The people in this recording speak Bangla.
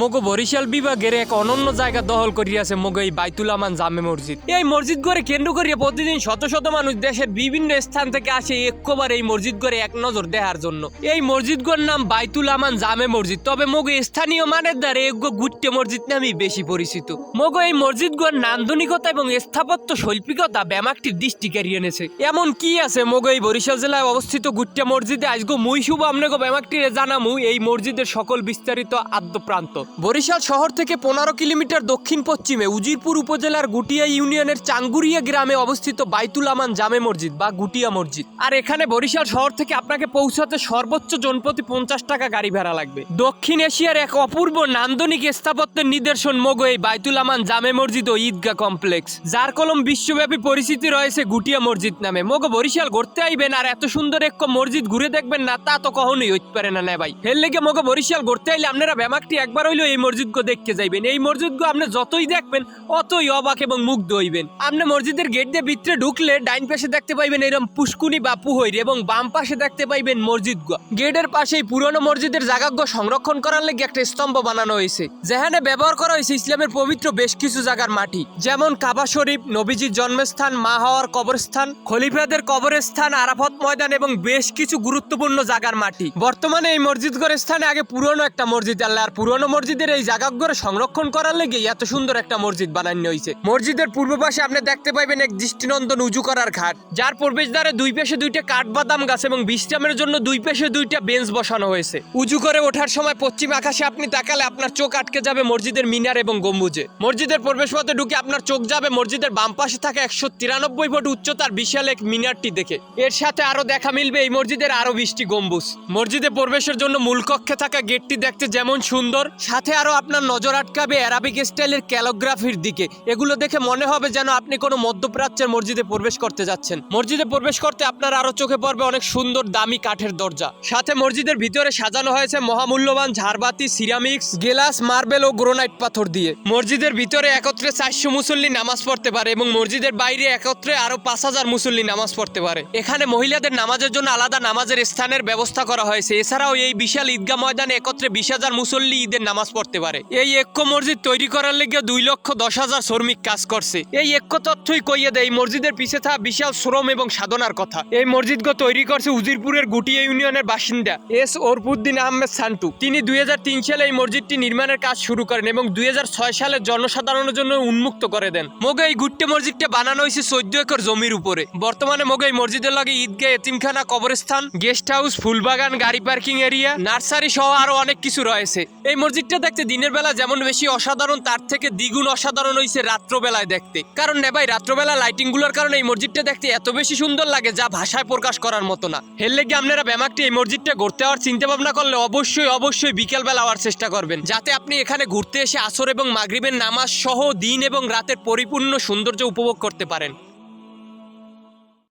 মগো বরিশাল বিভাগের এক অনন্য জায়গা দখল করিয়াছে মগো এই বাইতুলামান জামে মসজিদ। এই মসজিদ গড়ে কেন্দ্র করিয়া প্রতিদিন শত শত মানুষ দেশের বিভিন্ন স্থান থেকে আসে একবার এই মসজিদ গড়ে এক নজর দেখার জন্য। এই মসজিদ গড় নাম বাইতুল আমান জামে মসজিদ। তবে মগো স্থানীয় মানের দ্বারা এগো গুট্টে মসজিদ নামেই বেশি পরিচিত। মগো এই মসজিদ গড় নান্দনিকতা এবং স্থাপত্য শৈল্পিকতা ব্যামাকটির দৃষ্টি কেড়িয়ে এনেছে। এমন কি আছে মগো এই বরিশাল জেলায় অবস্থিত গুট্টে মসজিদে? আজগো মুই শুভ আমনেগো ব্যামাকটিরে জানামু, এই মসজিদের সকল বিস্তারিত আদ্য প্রান্ত। বরিশাল শহর থেকে পনেরো কিলোমিটার দক্ষিণ পশ্চিমে উজিরপুর উপজেলার গুটিয়া ইউনিয়নের চাঙ্গুরিয়া গ্রামে অবস্থিত বাইতুল আমান জামে মসজিদ বা গুটিয়া মসজিদ। আর এখানে বরিশাল শহর থেকে আপনাকে পৌঁছাতে সর্বোচ্চ জনপ্রতি পঞ্চাশ টাকা গাড়ি ভাড়া লাগবে। দক্ষিণ এশিয়ার এক অপূর্ব নান্দনিক স্থাপত্যের নিদর্শন মগো এই বাইতুল আমান জামে মসজিদ ও ঈদগাহ কমপ্লেক্স। যার কলম বিশ্বব্যাপী পরিচিতি রয়েছে গুটিয়া মসজিদ নামে। মগো বরিশাল ঘুরতে আইবেন আর এত সুন্দর এক মসজিদ ঘুরে দেখবেন না, তা তো কখনোই হইতে পারে না ভাই। হের লেগে মগো বরিশাল ঘুরতে আইলে আপনারা ব্যামাকটি একবার হইল এই মসজিদ দেখতে যাইবেন। এই মসজিদ আপনি যতই দেখবেন, অতই অবাক এবং মুগ্ধ হইবেন। আপনি মসজিদের গেট দিয়ে ভিতরে ঢুকলে ডাইন পাশে দেখতে পাইবেন এরকম পুষ্কুনি বা পুহইর এবং বাম পাশে দেখতে পাইবেন মসজিদ গেটের পাশেই পুরনো মসজিদের জায়গা সংরক্ষণ করার লেগে একটা স্তম্ভ বানানো হয়েছে। যেখানে ব্যবহার করা হয়েছে ইসলামের পবিত্র বেশ কিছু জায়গার মাটি। যেমন কাবা শরীফ, নবীজির জন্মস্থান, মা হওয়ার কবরস্থান, খলিফাদের কবরস্থান, আরাফত ময়দান এবং বেশ কিছু গুরুত্বপূর্ণ জায়গার মাটি। বর্তমানে এই মসজিদগড়ের স্থানে আগে পুরনো একটা মসজিদ, আল্লাহ, আর পুরনো মসজিদের এই জায়গাগুলো সংরক্ষণ করার লেগে এত সুন্দর একটা মসজিদ বানানো হয়েছে। মসজিদের পূর্ব পাশে আপনি দেখতে পাইবেন এক দৃষ্টিনন্দন উঁচু করার ঘাট। যার প্রবেশদ্বারে দুই পাশে দুইটা কাঠবাদাম গাছ এবং বিশ্রামের জন্য দুই পাশে দুইটা বেঞ্চ বসানো হয়েছে। উঁচু করে ওঠার সময় পশ্চিম আকাশে আপনি তাকালে আপনার চোখ আটকে যাবে মসজিদের মিনার এবং গম্বুজে। মসজিদের প্রবেশ পথে ঢুকে আপনার চোখ যাবে মসজিদের বাম পাশে থাকা একশো তিরানব্বই ফুট উচ্চতার বিশাল এক মিনারটি দেখে। এর সাথে আরও দেখা মিলবে এই মসজিদের আরও বিশটি গম্বুজ। মসজিদে প্রবেশের জন্য মূল কক্ষে থাকা গেটটি দেখতে যেমন সুন্দর সাথে আরও আপনার নজর আটকাবে অ্যারাবিক স্টাইলের ক্যালোগ্রাফির দিকে। এগুলো দেখে মনে হবে যেন আপনি কোনো মধ্যপ্রাচ্যের মসজিদে প্রবেশ করতে যাচ্ছেন। মসজিদে প্রবেশ করতে আপনার আরও চোখে পড়বে অনেক সুন্দর দামি কাঠের দরজা। সাথে মসজিদের ভিতরে সাজানো হয়েছে মহামূল্যবান ঝাড়বাতি সিরামিক্স গেলাস মার্বেল ও গ্রোনাইট পাথর দিয়ে। মসজিদের ভিতরে একত্রে চারশো মুসল্লি নামাজ পড়তে পারে এবং মসজিদের বাইরে একত্রে আরও পাঁচ হাজার মুসল্লি নামাজ পড়তে পারে। এখানে মহিলাদের নামাজের জন্য আলাদা নামাজের স্থানের ব্যবস্থা করা হয়েছে। এছাড়াও এই বিশাল ঈদগাহ ময়দানে একত্রে বিশ হাজার মুসল্লি ঈদের নামাজ পড়তে পারে। এই ঐক্য মসজিদ তৈরি করার লেগে দুই লক্ষ দশ হাজার শ্রমিক কাজ করছে। এই ঐক্য তথ্যই কইয়ে দেয়, এই মসজিদের পিছে থাকা বিশাল শ্রম এবং সাধনার কথা। এই মসজিদ গো তৈরি করছে উজিরপুরের গুটিয়া ইউনিয়নের বাসিন্দা এস ওরপুদ্দিন আহমেদ সান্টু। তিনি দুই সালে এই মসজিদটি নির্মাণের কাজ শুরু করেন এবং দুই সালে জনসাধারণের জন্য উন্মুক্ত করে দেন। মোগে এই গুট্টে মসজিদটা বানানো হয়েছে চোদ্দ একর জমির উপরে। বর্তমানে মোগে এই মসজিদের লাগে ঈদগাহ, এতিমখানা, কবরস্থান, গেস্ট হাউস, ফুলবাগান, গাড়ি পার্কিং এরিয়া, নার্সারি সহ আরও অনেক কিছু রয়েছে। এই মসজিদটা দেখতে দিনের বেলা যেমন বেশি অসাধারণ, তার থেকে দ্বিগুণ অসাধারণ হয়েছে রাত্রবেলায় দেখতে। কারণ নে ভাই, রাত্রবেলা লাইটিংগুলোর কারণে এই মসজিদটা দেখতে এত বেশি সুন্দর লাগে যা ভাষায় প্রকাশ করার মতো না। হের লেগে আপনারা ব্যামাকটি এই মসজিদটা ঘুরতে হওয়ার চিন্তা ভাবনা করলে অবশ্যই অবশ্যই বিকেলবেলা হওয়ার চেষ্টা করবেন। যাতে আপনি এখানে ঘুরতে এসে আসর এবং মাগরিবের নামাজ সহ দিন এবং রাতের পরিপূর্ণ সৌন্দর্য উপভোগ করতে পারেন।